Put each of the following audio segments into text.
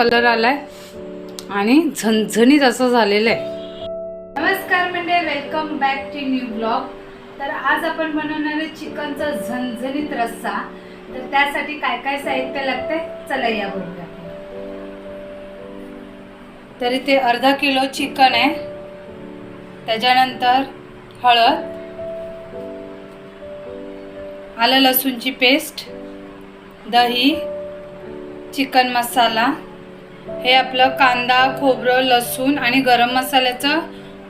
Colour आलाय आणि झणझणीत असं झालेलं आहे नमस्कार म्हणजे welcome back to new blog तर आज आपण बनवणार आहे चिकनचा झणझणीत रस्सा. तर त्यासाठी काय काय साहित्य लागतंय? चला या बघूया. तर इथे अर्धा किलो चिकन आहे. त्याच्यानंतर हळद आलं लसूणची पेस्ट दही चिकन मसाला हे आपलं कांदा खोबरं लसूण आणि गरम मसाल्याचं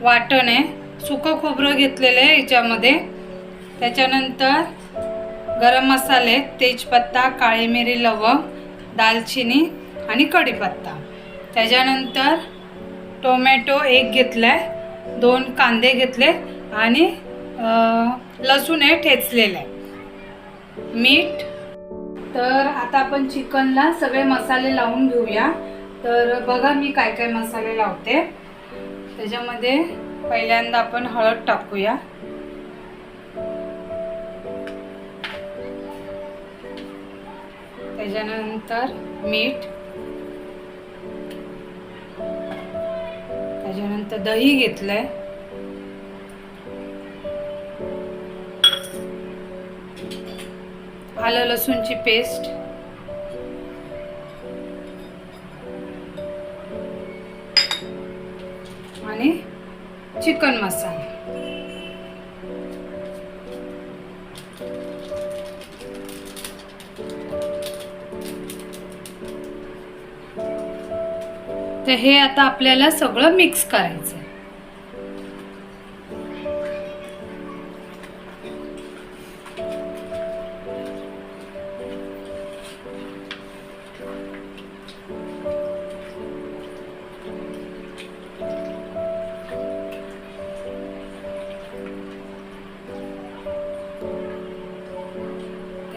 वाटण आहे. सुकं खोबरं घेतलेलं आहे याच्यामध्ये. त्याच्यानंतर गरम मसाले तेजपत्ता काळी मिरी लवंग दालचिनी आणि कढीपत्ता. त्याच्यानंतर टोमॅटो एक घेतला आहे दोन कांदे घेतले आणि लसूण आहे ठेचलेलं आहे मीठ. तर आता आपण चिकनला सगळे मसाले लावून घेऊया. तर बघा मी काय काय मसाले लावते. त्याच्यामध्ये पहिल्यांदा आपण हळद टाकूया. त्याच्यानंतर मीठ. त्याच्यानंतर दही घेतलंय. आलं लसूणची पेस्ट आणि चिकन मसाला. तर हे आता आपल्याला सगळं मिक्स करायचं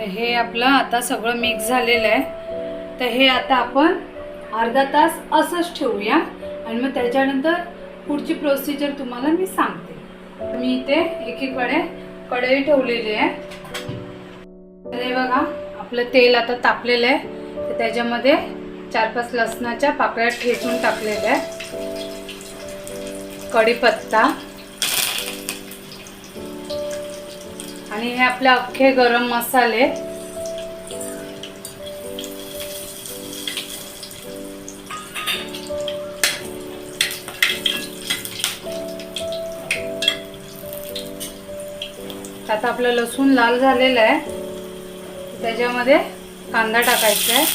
तर हे आपलं आता सगळं मिक्स झालेलं आहे. तर हे आता आपण अर्धा तास असंच ठेवूया. आणि मग त्याच्यानंतर पुढची प्रोसिजर तुम्हाला मी सांगते. मी इथे एकीकडे कढई ठेवलेली आहे. तर हे बघा आपलं तेल आता तापलेलं आहे. तर त्याच्यामध्ये चार पाच लसणाच्या पाकळ्या ठेचून टाकलेल्या आहे कढीपत्ता. आणि हे आपले अख्खे गरम मसाले. आता आपलं लसूण लाल झालेलं आहे. त्याच्यामध्ये कांदा टाकायचा आहे.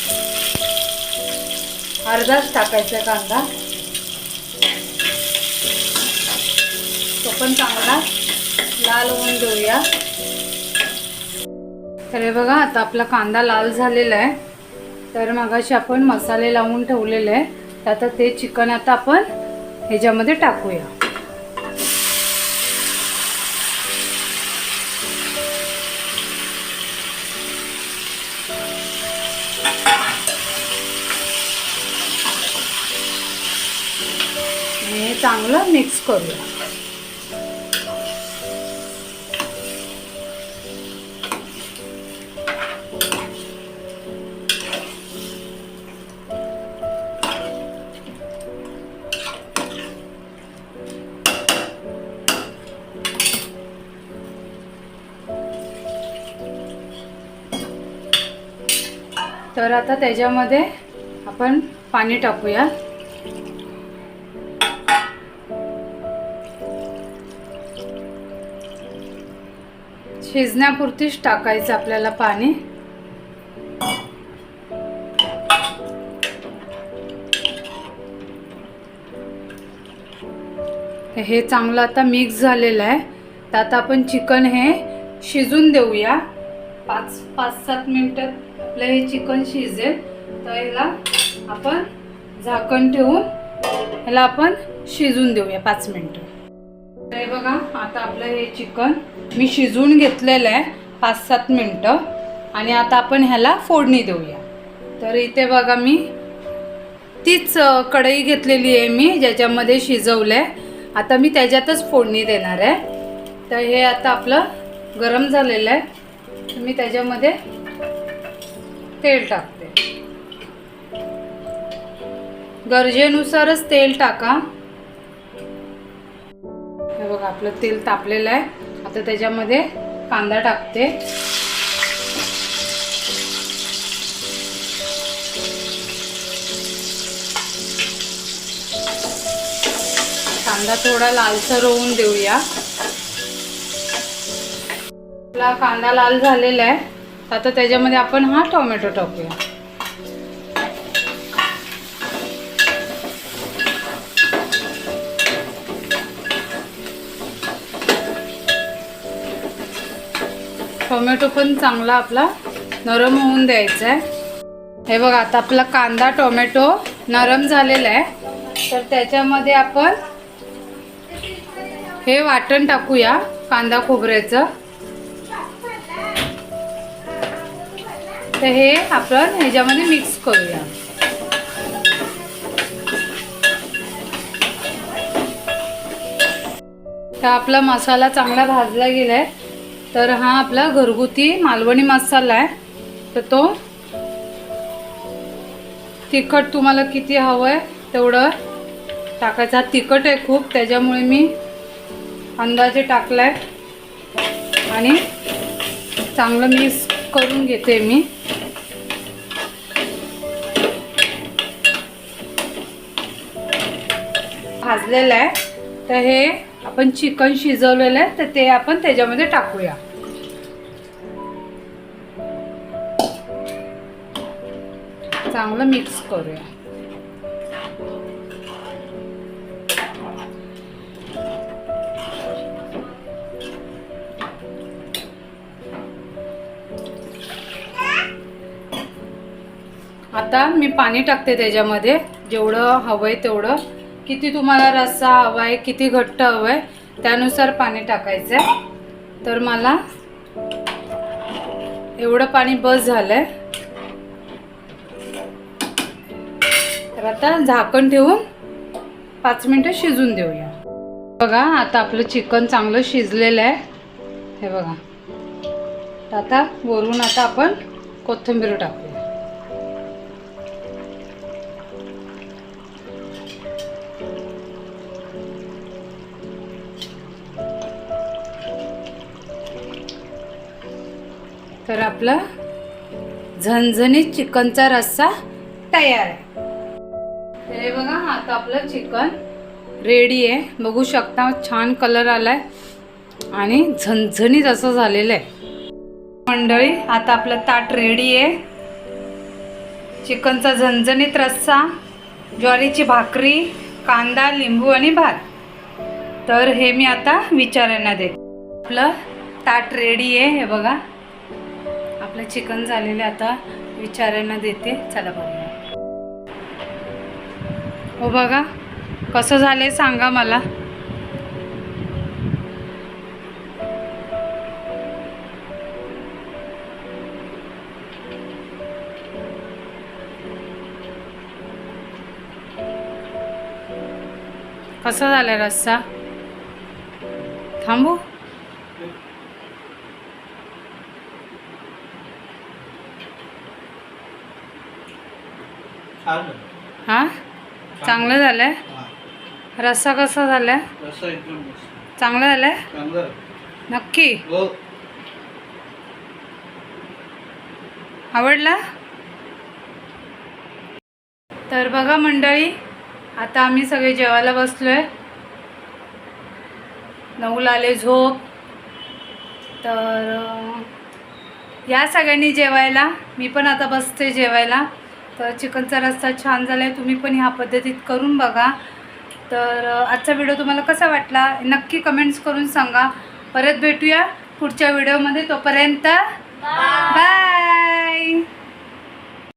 अर्धाच टाकायचा आहे कांदा. तो पण चांगला लाल होऊन देऊया तर हे बघा आता आपला कांदा लाल झालेला आहे. तर मगाशी आपण मसाले लावून ठेवलेले आहे. तर आता ते चिकन आता आपण ह्याच्यामध्ये टाकूया. आणि हे चांगलं मिक्स करूया. तर आता त्याच्यामध्ये आपण पाणी टाकूया. शिजण्यापुरतीच टाकायचं आपल्याला पाणी. हे चांगलं आता मिक्स झालेलं आहे. तर आता आपण चिकन हे शिजून देऊया. पाच पाच सात मिनटं आपलं हे चिकन शिजेल. तर ह्याला आपण झाकण ठेवून ह्याला आपण शिजून देऊया पाच मिनटं. तर हे बघा आता आपलं हे चिकन मी शिजवून घेतलेलं आहे पाच सात मिनटं. आणि आता आपण ह्याला फोडणी देऊया. तर इथे बघा मी तीच कढई घेतलेली आहे मी ज्याच्यामध्ये शिजवलं आहे आता मी त्याच्यातच फोडणी देणार आहे. तर हे आता आपलं गरम झालेलं आहे. मी त्याच्यामध्ये तेल टाकते. गरजेनुसारच तेल टाका. हे बघा आपलं तेल तापलेलं आहे. आता त्याच्यामध्ये कांदा टाकते. कांदा थोडा लालसर होऊन देऊया. आपला कांदा लाल झालेला आहे. आता त्याच्यामध्ये आपण हा टोमॅटो टाकूया. टोमॅटो पण चांगला आपला नरम होऊन द्यायचा आहे. हे बघा आता आपला कांदा टोमॅटो नरम झालेला आहे. तर त्याच्यामध्ये आपण हे वाटण टाकूया कांदा खोबऱ्याचं. तर हे आपण ह्याच्यामध्ये मिक्स करूया. तर आपला मसाला चांगला भाजला गेलाय. तर हा आपला घरगुती मालवणी मसाला आहे. तर तो तिखट तुम्हाला किती हवं आहे तेवढं टाकायचा. तिखट आहे खूप त्याच्यामुळे मी अंदाजे टाकलाय. आणि चांगलं मिक्स करून घेते मी. भाजलेलं आहे. तर हे आपण चिकन शिजवलेलं आहे. तर ते आपण त्याच्यामध्ये टाकूया. चांगलं मिक्स करूया. आता मी पाणी टाकते त्याच्यामध्ये. जेवढं हवं आहे तेवढं. किती तुम्हाला रस्सा हवा आहे किती घट्ट हवं आहे त्यानुसार पाणी टाकायचं आहे तर मला एवढं पाणी बस झालं आहे तर आता झाकण ठेवून पाच मिनटं शिजून देऊया. बघा आता आपलं चिकन चांगलं शिजलेलं आहे. हे बघा. आता वरून आता आपण कोथिंबीर टाकूया. आपला झणझणीत चिकनचा रस्सा तयार आहे. तर हे बघा आता आपलं चिकन रेडी आहे. बघू शकता छान कलर आलाय आणि झणझणीत असं झालेलं आहे. मंडळी आता आपलं ताट रेडी आहे. चिकनचा झणझणीत रस्सा ज्वारीची भाकरी कांदा लिंबू आणि भात. तर हे मी आता विचारांना देते. आपलं ताट रेडी आहे हे बघा. आपलं चिकन झालेलं आता. विचारांना देते. चला बघूया. हो बघा कसं झालंय सांगा मला. कसा झालाय रस्सा? थांबू? हा? चांगलं झालंय. रस्सा कसा झालाय. चांगलं झालंय. नक्की? हो. आवडला? तर बघा मंडळी आता आम्ही सगळे जेवायला बसलोय. नऊला आले झोप. तर या सगळ्यांनी जेवायला. मी पण आता बसते जेवायला. तर चिकनचा रस्सा छान झाला आहे तुम्ही पण ह्या पद्धतीत करून बघा. तर आजचा व्हिडिओ तुम्हाला कसा वाटला? नक्की कमेंट्स करून सांगा. परत भेटूया पुढच्या व्हिडिओमध्ये तोपर्यंत बाय